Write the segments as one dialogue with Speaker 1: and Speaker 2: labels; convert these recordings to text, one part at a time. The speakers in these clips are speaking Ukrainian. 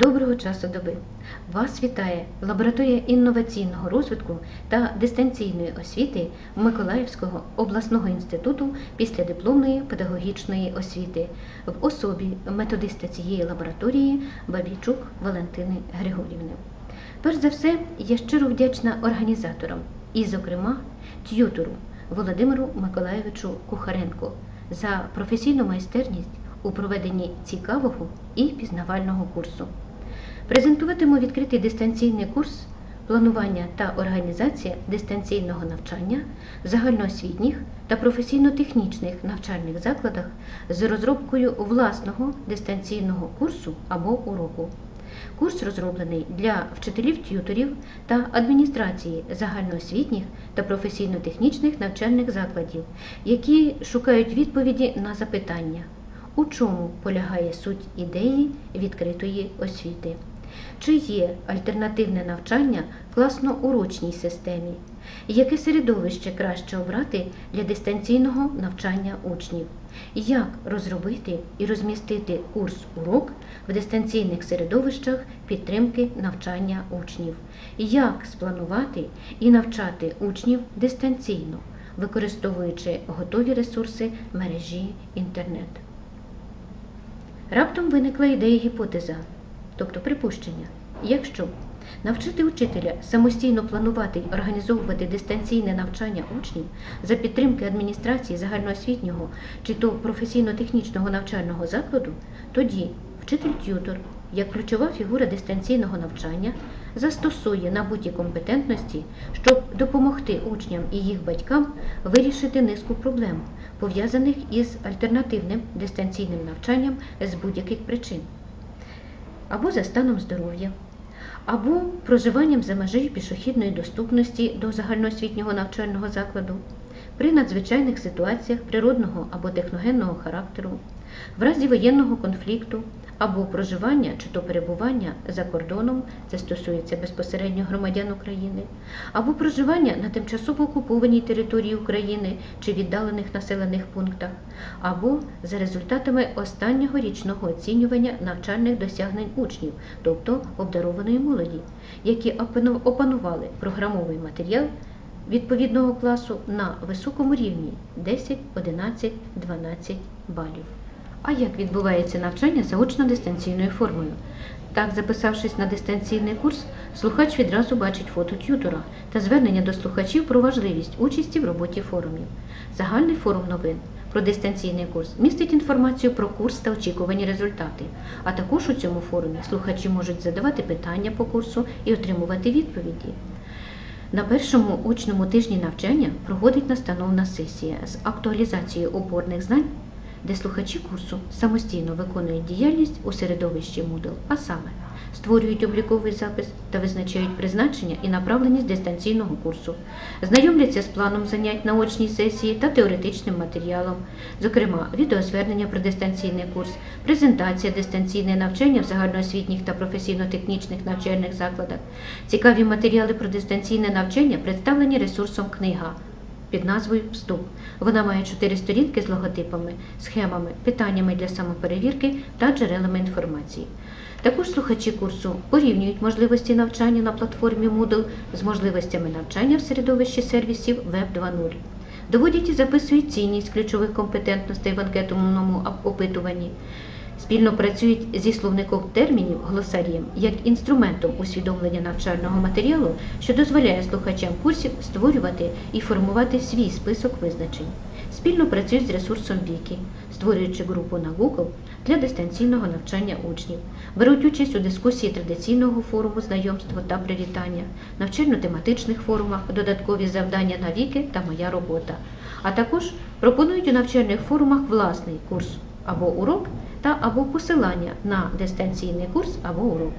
Speaker 1: Доброго часу доби! Вас вітає лабораторія інноваційного розвитку та дистанційної освіти Миколаївського обласного інституту післядипломної педагогічної освіти в особі методиста цієї лабораторії Бабійчук Валентини Григорівни. Перш за все, я щиро вдячна організаторам і, зокрема, т'ютору Володимиру Миколаєвичу Кухаренко за професійну майстерність у проведенні цікавого і пізнавального курсу. Презентуватиму відкритий дистанційний курс планування та організація дистанційного навчання в загальноосвітніх та професійно-технічних навчальних закладах з розробкою власного дистанційного курсу або уроку. Курс розроблений для вчителів-т'юторів та адміністрації загальноосвітніх та професійно-технічних навчальних закладів, які шукають відповіді на запитання, у чому полягає суть ідеї відкритої освіти, чи є альтернативне навчання в класно-урочній системі, яке середовище краще обрати для дистанційного навчання учнів, як розробити і розмістити курс-урок в дистанційних середовищах підтримки навчання учнів, як спланувати і навчати учнів дистанційно, використовуючи готові ресурси мережі інтернет. Раптом виникла ідея гіпотеза, тобто припущення, якщо навчити учителя самостійно планувати й організовувати дистанційне навчання учнів за підтримки адміністрації загальноосвітнього чи то професійно-технічного навчального закладу, тоді вчитель-т'ютор, як ключова фігура дистанційного навчання, застосує набуті компетентності, щоб допомогти учням і їх батькам вирішити низку проблем, пов'язаних із альтернативним дистанційним навчанням з будь-яких причин, або за станом здоров'я, або проживанням за межею пішохідної доступності до загальноосвітнього навчального закладу, при надзвичайних ситуаціях природного або техногенного характеру, в разі воєнного конфлікту або проживання чи то перебування за кордоном, це стосується безпосередньо громадян України, або проживання на тимчасово окупованій території України чи віддалених населених пунктах, або за результатами останнього річного оцінювання навчальних досягнень учнів, тобто обдарованої молоді, які опанували програмовий матеріал відповідного класу на високому рівні 10, 11, 12 балів. А як відбувається навчання за очно-дистанційною формою? Так, записавшись на дистанційний курс, слухач відразу бачить фото т'ютора та звернення до слухачів про важливість участі в роботі форумів. Загальний форум новин про дистанційний курс містить інформацію про курс та очікувані результати. А також у цьому форумі слухачі можуть задавати питання по курсу і отримувати відповіді. На першому учному тижні навчання проводить настановна сесія з актуалізацією опорних знань, де слухачі курсу самостійно виконують діяльність у середовищі Moodle, а саме створюють обліковий запис та визначають призначення і направленість дистанційного курсу, знайомляться з планом занять на очній сесії та теоретичним матеріалом, зокрема відеозвернення про дистанційний курс, презентація дистанційне навчання в загальноосвітніх та професійно-технічних навчальних закладах. Цікаві матеріали про дистанційне навчання представлені ресурсом книга під назвою Вступ. Вона має чотири сторінки з логотипами, схемами, питаннями для самоперевірки та джерелами інформації. Також слухачі курсу порівнюють можливості навчання на платформі Moodle з можливостями навчання в середовищі сервісів Web 2.0. Доводять і записують цінність ключових компетентностей в анкетному опитуванні. Спільно працюють зі словником термінів глосарієм як інструментом усвідомлення навчального матеріалу, що дозволяє слухачам курсів створювати і формувати свій список визначень. Спільно працюють з ресурсом Вікі, створюючи групу на Google для дистанційного навчання учнів. Беруть участь у дискусії традиційного форуму знайомства та привітання, навчально-тематичних форумах, додаткові завдання на Віки та Моя робота. А також пропонують у навчальних форумах власний курс або урок та або посилання на дистанційний курс або урок.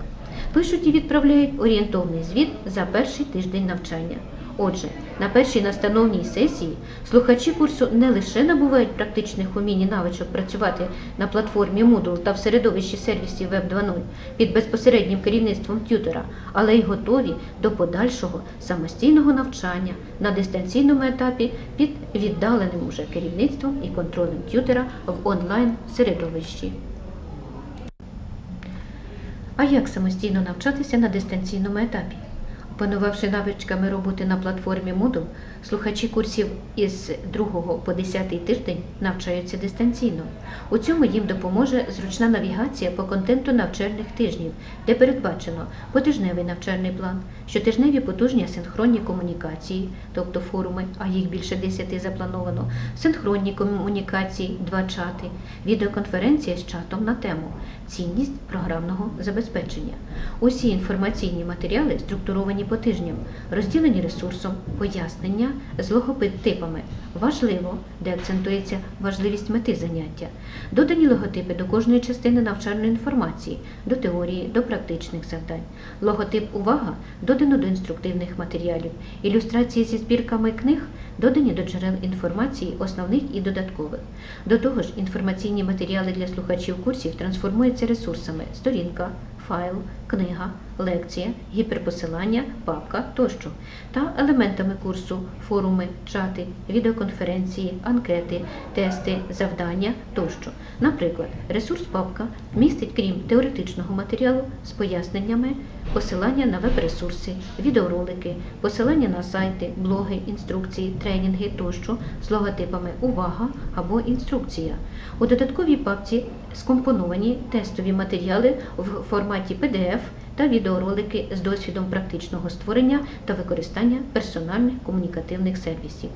Speaker 1: Пишуть і відправляють орієнтовний звіт за перший тиждень навчання. Отже, на першій настановній сесії слухачі курсу не лише набувають практичних умінь і навичок працювати на платформі Moodle та в середовищі сервісів Web 2.0 під безпосереднім керівництвом т'ютера, але й готові до подальшого самостійного навчання на дистанційному етапі під віддаленим уже керівництвом і контролем т'ютера в онлайн середовищі. А як самостійно навчатися на дистанційному етапі? Опанувавши навичками роботи на платформі Moodle, слухачі курсів із 2 по 10 тиждень навчаються дистанційно. У цьому їм допоможе зручна навігація по контенту навчальних тижнів, де передбачено потижневий навчальний план, щотижневі потужні асинхронні комунікації, тобто форуми, а їх більше 10 заплановано, синхронні комунікації, два чати, відеоконференція з чатом на тему цінність програмного забезпечення. Усі інформаційні матеріали структуровані по тижням, розділені ресурсом, пояснення з логотипами. Важливо, де акцентується важливість мети заняття. Додані логотипи до кожної частини навчальної інформації, до теорії, до практичних завдань. Логотип Увага додано до інструктивних матеріалів. Ілюстрації зі збірками книг додані до джерел інформації, основних і додаткових. До того ж, інформаційні матеріали для слухачів курсів трансформуються ресурсами сторінка, файл, книга, лекція, гіперпосилання, папка тощо та елементами курсу форуми, чати, відеоконференції, анкети, тести, завдання тощо. Наприклад, ресурс папка містить, крім теоретичного матеріалу з поясненнями, посилання на веб-ресурси, відеоролики, посилання на сайти, блоги, інструкції, тренінги тощо з логотипами Увага або інструкція. У додатковій папці скомпоновані тестові матеріали в форматі PDF та відеоролики з досвідом практичного створення та використання персональних комунікативних сервісів.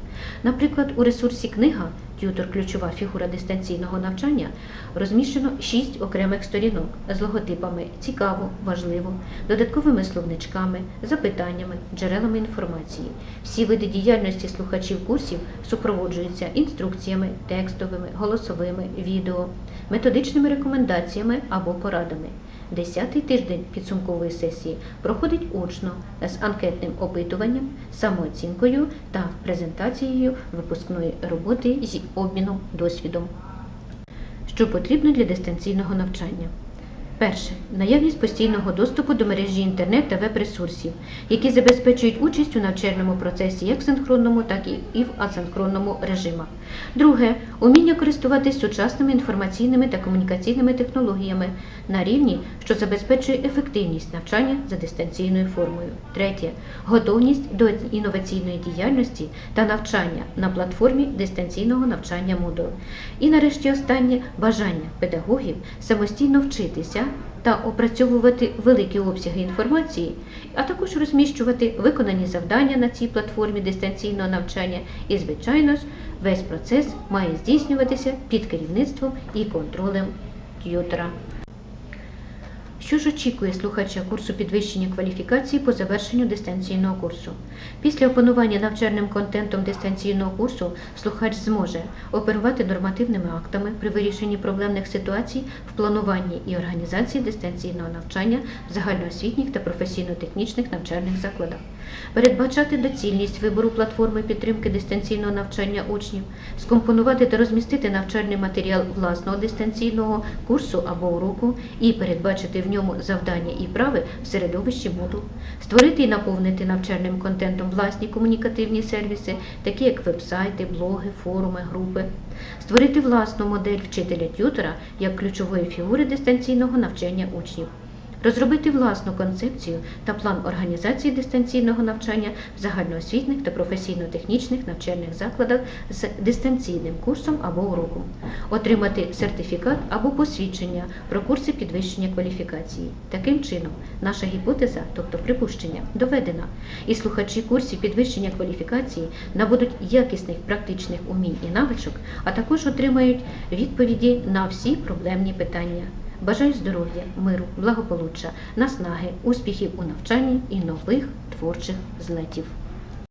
Speaker 1: Наприклад, у ресурсі книга Т'ютор ключова фігура дистанційного навчання розміщено 6 окремих сторінок з логотипами цікаво, важливо, додатковими словничками, запитаннями, джерелами інформації. Всі види діяльності слухачів курсів супроводжуються інструкціями, текстовими, голосовими, відео, методичними рекомендаціями або порадами. Десятий тиждень підсумкової сесії проходить очно з анкетним опитуванням, самооцінкою та презентацією випускної роботи зі обміном досвідом. Що потрібно для дистанційного навчання? Перше. Наявність постійного доступу до мережі інтернет та веб-ресурсів, які забезпечують участь у навчальному процесі як в синхронному, так і в асинхронному режимах. Друге. Уміння користуватись сучасними інформаційними та комунікаційними технологіями на рівні, що забезпечує ефективність навчання за дистанційною формою. Третє. Готовність до інноваційної діяльності та навчання на платформі дистанційного навчання Moodle. І нарешті останнє бажання педагогів самостійно вчитися та опрацьовувати великі обсяги інформації, а також розміщувати виконані завдання на цій платформі дистанційного навчання. І, звичайно ж, весь процес має здійснюватися під керівництвом і контролем т'ютера. Що ж очікує слухача курсу підвищення кваліфікації по завершенню дистанційного курсу? Після опанування навчальним контентом дистанційного курсу слухач зможе оперувати нормативними актами при вирішенні проблемних ситуацій в плануванні і організації дистанційного навчання в загальноосвітніх та професійно-технічних навчальних закладах, передбачати доцільність вибору платформи підтримки дистанційного навчання учнів, скомпонувати та розмістити навчальний матеріал власного дистанційного курсу або уроку і передбачити в ньому завдання і прави в середовищі Moodle, створити і наповнити навчальним контентом власні комунікативні сервіси, такі як веб-сайти, блоги, форуми, групи, створити власну модель вчителя-т'ютера як ключової фігури дистанційного навчання учнів. Розробити власну концепцію та план організації дистанційного навчання в загальноосвітніх та професійно-технічних навчальних закладах з дистанційним курсом або уроком, отримати сертифікат або посвідчення про курси підвищення кваліфікації. Таким чином, наша гіпотеза, тобто припущення, доведена, і слухачі курсів підвищення кваліфікації набудуть якісних практичних умінь і навичок, а також отримають відповіді на всі проблемні питання. Бажаю здоров'я, миру, благополуччя, наснаги, успіхів у навчанні і нових творчих злетів.